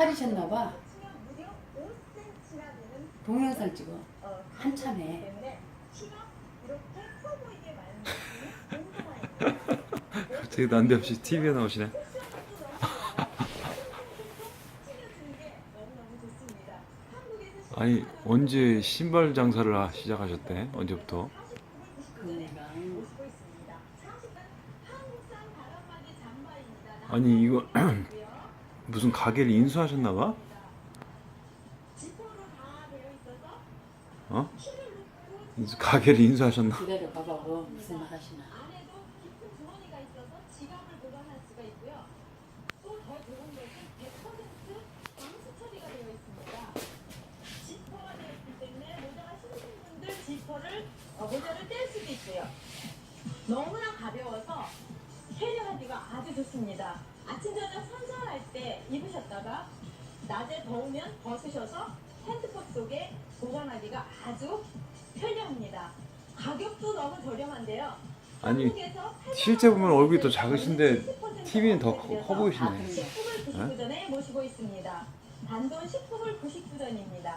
차리셨나 봐. 동영상 찍어. 한참에. 갑자기 난데없이 TV에 나오시네. 아니 언제 신발 장사를 하- 시작하셨대? 언제부터? 아니 이거 무슨 가게를 인수하셨나 봐? 어? 인수- 가게를 인수하셨나? 기다려 봐봐. 뭐 무슨 말 하시나. 안에도 깊은 주머니가 있어서 지갑을 보관할 수가 있고요. 또 더 좋은 것은 100% 방수 처리가 되어 있습니다. 지퍼가 되어 있기 때문에 모자가 신으신 분들 지퍼를 어, 모자를 뗄 수도 있고요. 너무나 가벼워서 아주 좋습니다. 아침 저녁 선선할 때 입으셨다가 낮에 더우면 벗으셔서 핸드폰 속에 보관하기가 아주 편리합니다. 가격도 너무 저렴한데요. 아니 실제 보면 얼굴이 더 작으신데 10% TV는 더 커, 보이시네. 근데 식품을 99전에 모시고 있습니다. 단돈 식품을 99전입니다.